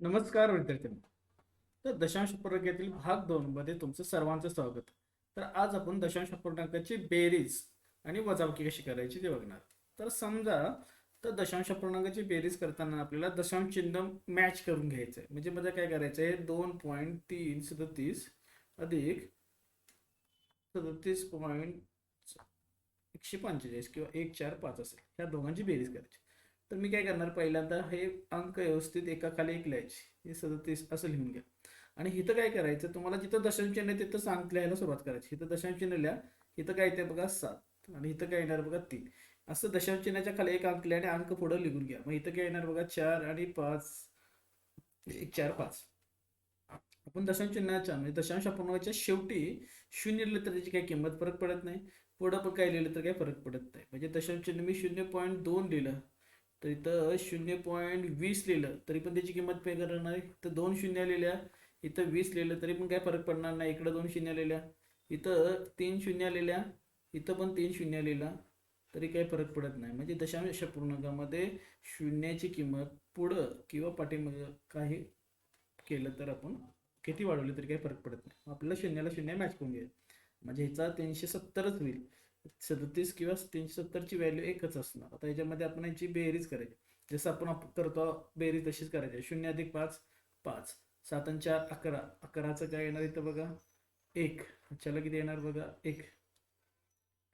नमस्कार विद्यार्थ्यांनो तर दशांश पूर्णांकातील भाग दोन मध्ये तुमचं सर्वांचं स्वागत. तर आज आपण दशांश पूर्णांकाची बेरीज आणि वजाबाकी कशी करायची ते बघणार. तर समजा तर दशांश पूर्णांकाची बेरीज करताना आपल्याला दशांश चिन्ह मॅच करून घ्यायचं आहे म्हणजे मध्ये काय करायचं आहे दोन पॉईंट तीन सदतीस अधिक सदतीस पॉईंट एकशे पंचेचाळीस किंवा एक चार पाच असेल. ह्या दोघांची बेरीज करायची. तर मी काय करणार पहिल्यांदा हे अंक व्यवस्थित एका खाली एक लिहायचे हे सदतीस असं लिहून घ्या. आणि इथं काय करायचं तुम्हाला जिथं दशांशचिन्ह आहे तिथं सांग लिहायला सुरुवात करायची. इथं दशांशचिन्ह लिहा इथं काय येते बघा सात. आणि इथं काय येणार बघा तीन. असं दशांश चिन्हाच्या खाली एक अंक लिहा आणि अंक पुढं लिहून घ्या. मग इथं काय येणार बघा चार आणि पाच. एक चार पाच. आपण दशांश चिन्हाच्या म्हणजे दशांश अपूर्णांकाच्या शेवटी शून्य लिहिलं तर त्याची काही किंमत फरक पडत नाही. पुढं पण काय लिहिलं तर काही फरक पडत नाही. म्हणजे दशांश चिन्ह मी शून्य पॉईंट दोन लिहिलं. तर इथं शून्य पॉईंट वीस लिहिलं तरी पण त्याची किंमत पे करणार नाही. तर दोन शून्य लिहिल्या इथं वीस लिहिलं तरी पण काय फरक पडणार नाही. इकडं दोन शून्य लिहिल्या इथं तीन शून्य लिहिल्या इथं पण तीन शून्य लिहिला तरी काही फरक पडत नाही. म्हणजे दशांश पूर्णांकामध्ये शून्याची किंमत पुढं किंवा पाठीमागं काही केलं तर आपण किती वाढवली तरी काही फरक पडत नाही. आपल्याला शून्याला शून्य मॅच करून घ्या म्हणजे ह्याचा तीनशे सत्तरच होईल. सदतीस किंवा तीनशे सत्तरची व्हॅल्यू एकच असणार. आता याच्यामध्ये आपण याची बेरीज करायची. जसं आपण करतो बेरीज तशीच करायची. शून्य अधिक पाच पाच. सात आणि चार अकरा. अकराचं काय येणार इथं बघा? एक. ह्याच्याला किती येणार बघा? एक.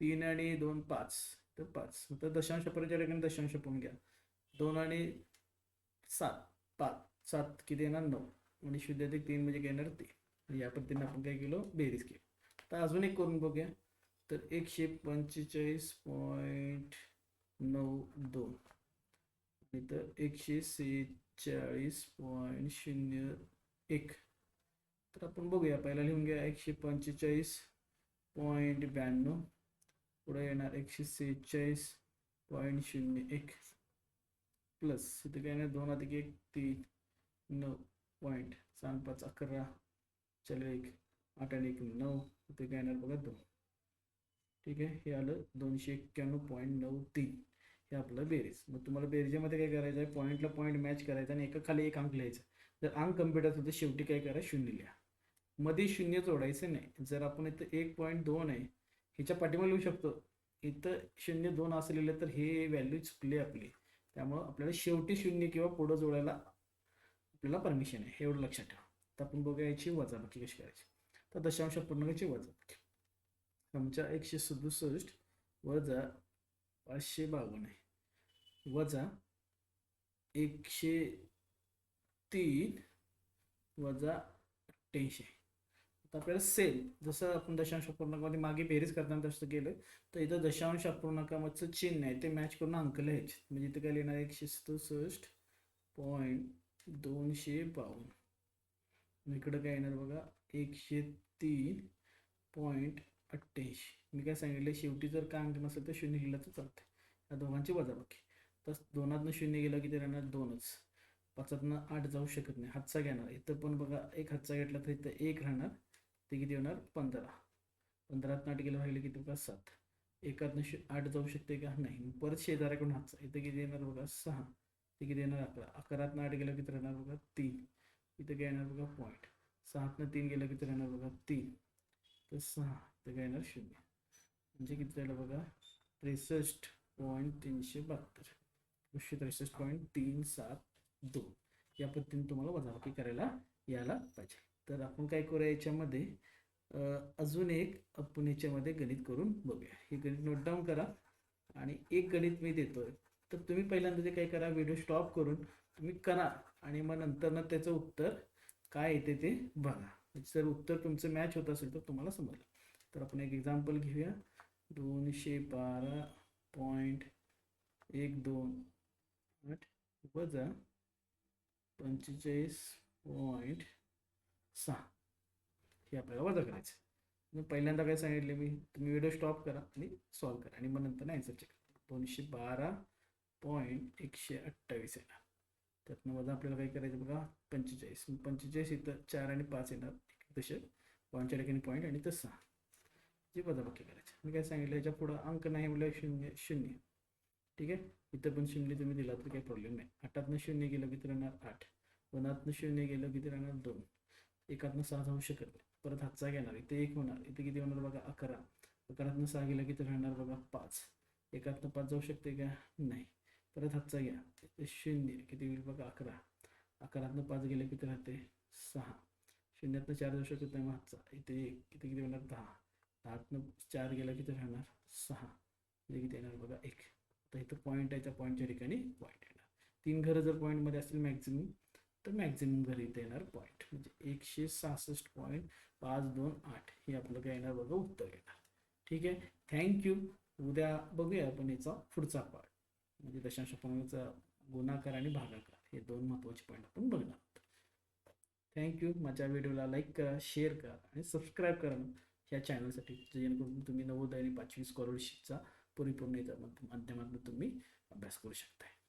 तीन आणि दोन पाच. तर पाच. तर दशांश ठिकाणी दशांश पण घ्या. दोन आणि सात. पाच. सात किती येणार? नऊ. आणि शून्य अधिक तीन म्हणजे काय येणार? तीन. या पद्धतीने आपण काय केलो? बेरीज केली. तर अजून एक करून बघूया. तर एकशे पंचेचाळीस पॉईंट नऊ दोन. आणि तर एकशे सेहेचाळीस पॉईंट शून्य एक. तर आपण बघूया पहिला लिहून घ्या. एकशे पंचेचाळीस पॉईंट ब्याण्णव. पुढे येणार एकशे सेहेचाळीस पॉईंट शून्य एक. प्लस इथे काय नाही दोन अधिक एक तीन नऊ पॉईंट सहा पाच अकरा चल एक आठ आणि एक नऊ. इथे काय येणार बघा दोन. ठीक आहे? हे आलं दोनशे एक्क्याण्णव पॉईंट नऊ तीन. हे आपलं बेरीज. मग तुम्हाला बेरीजमध्ये काय करायचं आहे पॉईंटला पॉईंट मॅच करायचा आणि एका खाली एक अंक लिहायचा. जर अंक कम्प्युटर होतं शेवटी काय करा? शून्य लिहा. मध्ये शून्य जोडायचं नाही. जर आपण इथं एक पॉईंट दोन आहे ह्याच्या पाठीमा लिहू शकतो. इथं शून्य दोन असं लिहिलं तर हे व्हॅल्यू चुकली आपली. त्यामुळं आपल्याला शेवटी शून्य किंवा पुढं जोडायला आपल्याला परमिशन आहे. हे एवढं लक्षात ठेवा. तर आपण बघूया याची वजाबाकी कशी करायची. तर दशांश पूर्णांकाची वजाबाकी. आमच्या एकशे सदुसष्ट वजा पाचशे बावन्न आहे. वजा एकशे तीन वजा अठ्ठ्याऐंशी आता आपल्याला सेल जसं आपण दशांश अपूर्णांकामध्ये मागे बेरीज करताना तसं केलं तर इथं दशांश अपूर्णांकामधचं चिन्ह आहे ते मॅच करून अंक लिहायचे. म्हणजे इथं काय लिहिणार एकशे सदुसष्ट पॉईंट दोनशे बावन्न. इकडं काय येणार बघा? एकशे तीन पॉईंट अठ्ठ्याऐंशी. मी काय सांगितलं शेवटी जर का अंक नसेल तर शून्य लिहिलं तर चालते या दोघांची वजाबाकी तर दोनातनं शून्य गेलं की ते राहणार दोनच. पाचातनं आठ जाऊ शकत नाही. हातचा घेणार. इथं पण बघा एक हातचा घेतला तर इथं एक राहणार. ते किती होणार? पंधरा. पंधरातनं आठ गेलं राहिलं किती? बघा सात. एकातनं शू आठ जाऊ शकते का? नाही. परत शेजाऱ्याकडून हातचा. इथं किती येणार बघा? सहा. ते किती येणार? अकरा. अकरातनं आठ गेलं किती राहणार बघा तीन. इथं काय येणार बघा? पॉईंट सहातनं तीन गेलं किती राहणार बघा तीन. तर सहा तर काय येणार शून्य. म्हणजे किती झालं बघा? त्रेसष्ट पॉईंट तीनशे बहात्तर. एकशे त्रेसष्ट पॉईंट तीन सात दोन. या पद्धतीने तुम्हाला वजाबाकी करायला यायला पाहिजे. तर आपण काय करूया याच्यामध्ये? अजून एक आपण याच्यामध्ये गणित करून बघूया. हे गणित नोट डाऊन करा. आणि एक गणित मी देतोय. तर तुम्ही पहिल्यांदा ते काय करा व्हिडिओ स्टॉप करून तुम्ही करा. आणि मग नंतर त्याचं उत्तर काय येते ते बघा. म्हणजे जर उत्तर तुमचं मॅच होत असेल तर तुम्हाला समजलं. तर आपण एक एक्झाम्पल घेऊया. दोनशे बारा पॉईंट एक दोन आठ वजा पंचेचाळीस पॉईंट सहा. हे आपल्याला वजा करायचं पहिल्यांदा काय सांगितले मी? तुम्ही व्हिडिओ स्टॉप करा आणि सॉल्व करा. आणि मग नंतर आन्सर चेक दोनशे बारा पॉईंट एकशे अठ्ठावीस येणार. त्यातनं वजा आपल्याला काय करायचं बघा. पंचेचाळीस मग पंचेचाळीस इथं चार आणि पाच येणार तसे. पॉईंटच्या ठिकाणी पॉईंट आणि तर सहा जे वजाबाकी करायचं. मी काय सांगितलं याच्या पुढं अंक नाही म्हणलं शून्य शून्य. ठीक आहे? इथं पण शून्य तुम्ही दिला तर काही प्रॉब्लेम नाही. आठातनं शून्य गेलं किती राहणार आठ. वनातनं शून्य गेलं किती राहणार दोन. एकातनं सहा जाऊ शकत नाही. परत हातचा घेणार इथे एक होणार. इथे किती होणार बघा? अकरा. अकरातनं सहा गेलं किती राहणार बघा पाच. एकातनं पाच जाऊ शकते का? नाही. परत हातचा घ्या. शून्य किती होईल बघा अकरा. अकरातनं पाच गेले किती राहते? सहा. शून्यातनं चार जाऊ शकत नाही मग हातचा. इथे एक किती किती होणार? दहा. दहातनं चार गेला किती राहणार? सहा. म्हणजे किती येणार बघा एक. आता इथं पॉईंट आहे त्या पॉईंटच्या ठिकाणी पॉईंट येणार. तीन घरं जर पॉईंटमध्ये असतील मॅक्झिमम तर मॅक्झिमम घरी इथे येणार पॉईंट म्हणजे एकशे सहासष्ट पॉईंट पाच दोन आठ. हे आपलं काय येणार बघा उत्तर येणार. ठीक आहे? थँक्यू उद्या बघूया आपण याचा पुढचा पार्ट म्हणजे दशांश पूर्णचा गुणाकार आणि भागाकार हे दोन महत्त्वाचे पॉईंट आपण बघणार आहोत. थँक्यू माझ्या व्हिडिओला लाईक करा शेअर करा आणि सबस्क्राईब करा ह्या चॅनलसाठी जेणेकरून तुम्ही नवोदय आणि पाचवी स्कॉलरशिपचा परिपूर्ण माध्यमातून तुम्ही अभ्यास करू शकताय.